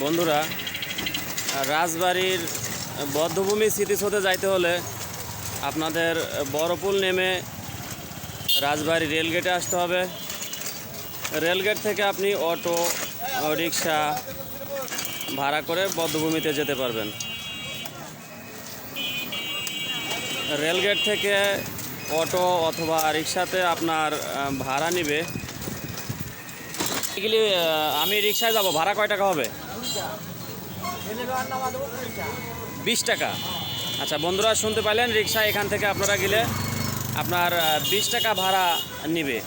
বন্ধুরা, রাজবাড়ির বদ্ধভূমি স্মৃতিসৌধে যাইতে হলে আপনাদের বড়পুল নেমে রাজবাড়ি রেলগেটে আসতে হবে। রেলগেট থেকে আপনি অটো, রিক্সা ভাড়া করে বদ্ধভূমিতে যেতে পারবেন। রেলগেট থেকে অটো অথবা রিক্সাতে আপনার ভাড়া নিবে আহ, আমি রিক্সায় যাব। ভাড়া কয় টাকা হবে? বিশ টাকা। আচ্ছা বন্ধুরা শুনতে পাইলেন? রিক্সা এখান থেকে আপনারা গেলে আপনার বিশ টাকা ভাড়া নিবে।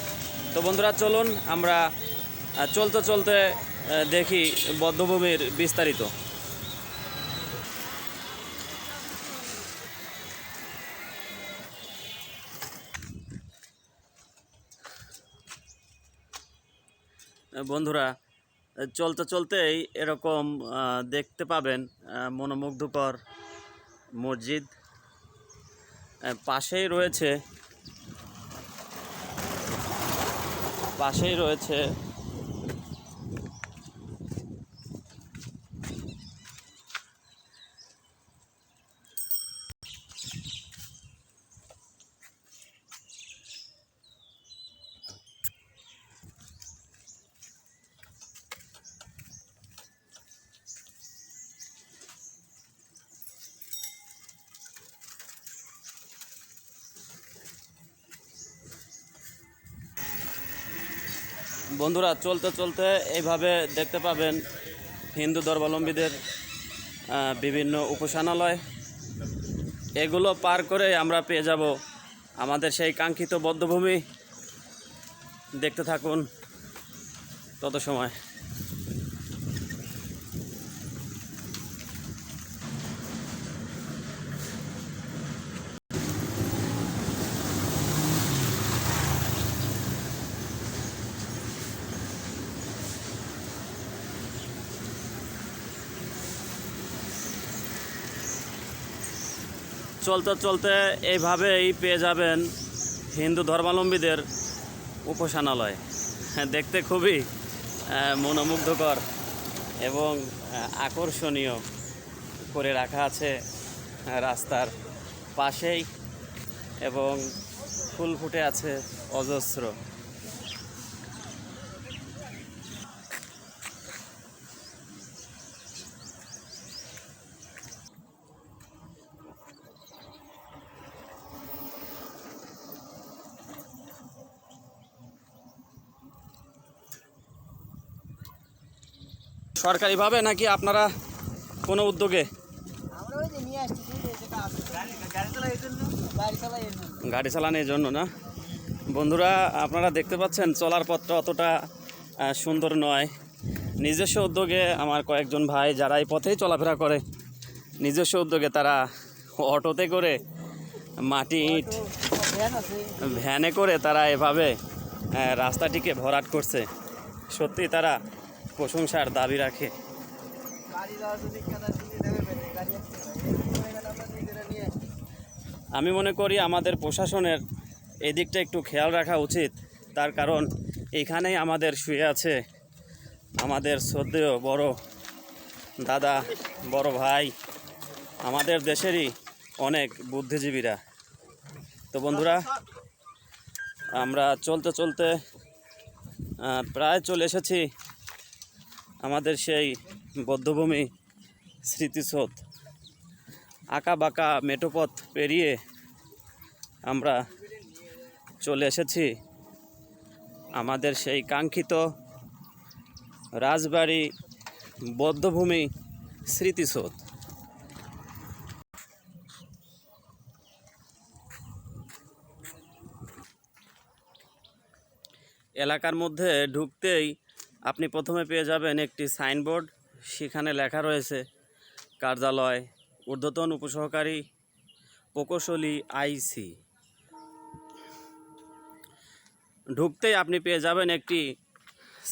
তো বন্ধুরা চলুন আমরা চলতে চলতে দেখি বদ্ধভূমির বিস্তারিত। বন্ধুরা চলতে চলতেই এরকম দেখতে পাবেন মনোমুগ্ধকর মসজিদ। পাশেই রয়েছে পাশেই রয়েছে বন্ধুরা, চলতে চলতে এইভাবে দেখতে পাবেন হিন্দু ধর্মাবলম্বীদের বিভিন্ন উপাসনালয়। এগুলো পার করে আমরা পেয়ে যাব আমাদের সেই কাঙ্ক্ষিত বদ্ধভূমি। দেখতে থাকুন তত সময়। চলতে চলতে এইভাবেই পেয়ে যাবেন হিন্দু ধর্মাবলম্বীদের উপাসনালয়। দেখতে খুবই মনোমুগ্ধকর এবং আকর্ষণীয় করে রাখা আছে রাস্তার পাশেই এবং ফুল ফুটে আছে অজস্র। সরকারিভাবে নাকি আপনারা কোনো উদ্যোগে? গাড়ি চালানোর জন্য। না? বন্ধুরা আপনারা দেখতে পাচ্ছেন চলার পথটা অতটা সুন্দর নয়। নিজস্ব উদ্যোগে আমার কয়েকজন ভাই যারা এই পথেই চলাফেরা করে নিজস্ব উদ্যোগে তারা অটোতে করে মাটি ইট ভ্যানে করে তারা এভাবে রাস্তাটিকে ভরাট করছে। সত্যি তারা প্রশংসার দাবি রাখে। আমি মনে করি আমাদের প্রশাসনের এদিকটা একটু খেয়াল রাখা উচিত। তার কারণ এখানেই আমাদের শুয়ে আছে আমাদের শ্রদ্ধেয় বড় দাদা, বড় ভাই, আমাদের দেশেরই অনেক বুদ্ধিজীবীরা। তো বন্ধুরা, আমরা চলতে চলতে প্রায় চলে এসেছি আমাদের সেই বদ্ধভূমি স্মৃতিসৌধ। আঁকা বাঁকা মেটোপথ পেরিয়ে আমরা চলে এসেছি আমাদের সেই কাঙ্ক্ষিত রাজবাড়ি বদ্ধভূমি স্মৃতিসৌধ। এলাকার মধ্যে ঢুকতেই আপনি প্রথমে পেয়ে যাবেন একটি সাইনবোর্ড। সেখানে লেখা রয়েছে, কার্যালয়, ঊর্ধ্বতন উপসহকারী, প্রকৌশলী আইসি ঢুকতেই আপনি পেয়ে যাবেন একটি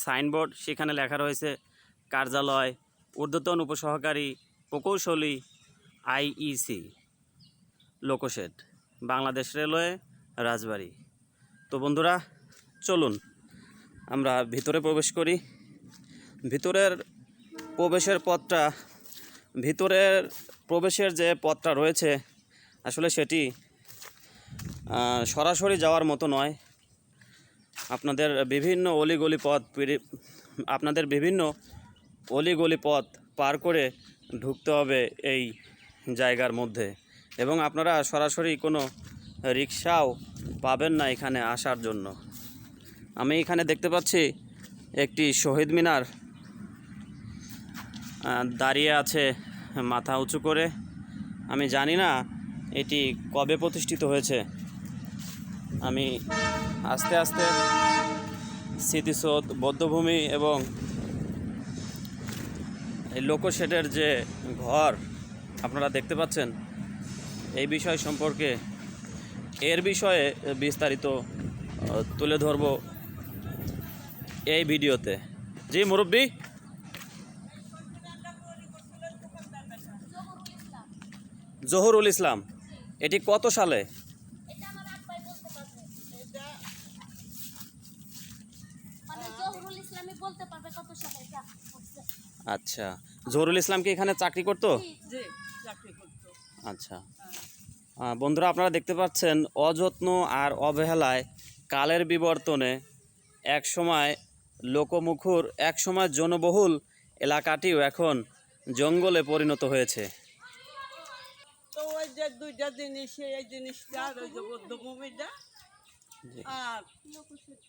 সাইনবোর্ড। সেখানে লেখা রয়েছে, কার্যালয়, ঊর্ধ্বতন উপসহকারী, প্রকৌশলী IEC loco shed Bangladesh railway, Rajbari. তো বন্ধুরা, চলুন। আমরা ভিতরে প্রবেশ করি। ভিতরের প্রবেশের পথটা, ভিতরের প্রবেশের যে পথটা রয়েছে, আসলে সেটি সরাসরি যাওয়ার মতো নয়। আপনাদের বিভিন্ন অলিগলি পথ আপনাদের বিভিন্ন অলিগলি পথ পার করে ঢুকতে হবে এই জায়গার মধ্যে। এবং আপনারা সরাসরি কোনো রিক্সাও পাবেন না এখানে আসার জন্য। আমি এখানে দেখতে পাচ্ছি একটি শহীদ মিনার দাঁড়িয়ে আছে মাথা উঁচু করে। আমি জানি না এটি কবে প্রতিষ্ঠিত হয়েছে। আমি আস্তে আস্তে স্মৃতিসৌধ, বৌদ্ধভূমি এবং এই লোকশেডের যে ঘর, আপনারা দেখতে পাচ্ছেন, এই বিষয় সম্পর্কে এর বিষয়ে বিস্তারিত তুলে ধরব। এই ভিডিওতে। জি মুরব্বী। জহুরুল ইসলাম এটি কত সালে। আচ্ছা। জহুরুল ইসলাম কি এখানে চাকরি করতো? জি চাকরি করতো। আচ্ছা। বন্ধুরা আপনারা দেখতে পাচ্ছেন অযত্ন আর অবহেলায় কালের বিবর্তনে এক সময় লোকমুখর এক সময় জনবহুল এলাকাটিও এখন জঙ্গলে পরিণত হয়েছে। তো ওই যে দুইটা জিনিস এই জিনিসটা আর ওই যে বৌদ্ধভূমিটা? আর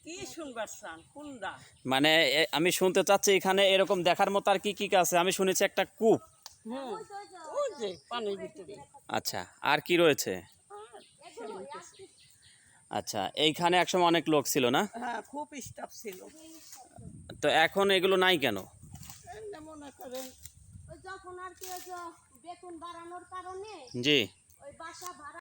কি শুনবার চান? কোনটা? মানে আমি শুনতে চাচ্ছি এখানে এরকম দেখার মতো আর কি কি আছে? আমি শুনেছি একটা কূপ। আচ্ছা আর কি রয়েছে? আচ্ছা এইখানে একসময় অনেক লোক ছিল না? হ্যাঁ খুব স্টাফ ছিল। তো এখন এগুলো নাই কেন? মনে করেন যখন আর কি বেতন বাড়ানোর কারণে জি। ওই বাসা ভাড়া